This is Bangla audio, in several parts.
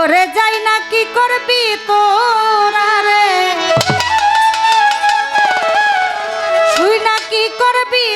করে যাই না কি করবি তোরা রে? শুই না কি করবি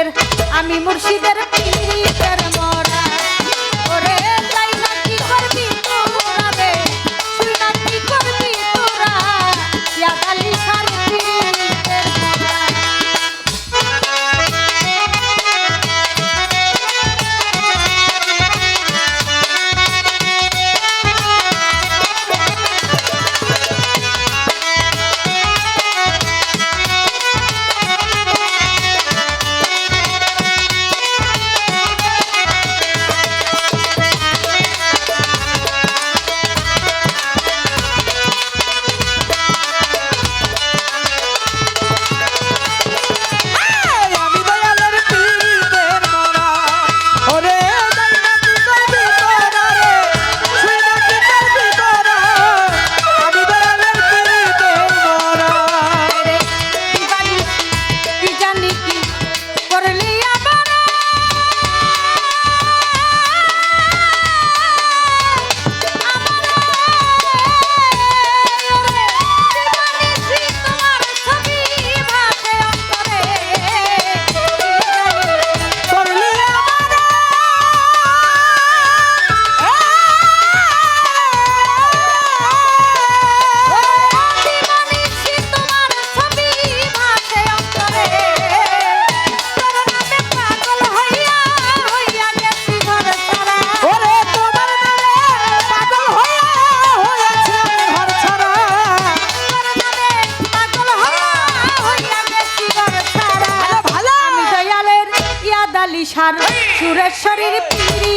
মুর্শিদের আমি মুর্শিদের পীরের পিসার সুরেশ্বরীর পিড়ি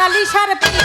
ইয়াদালিশার পীড়িতের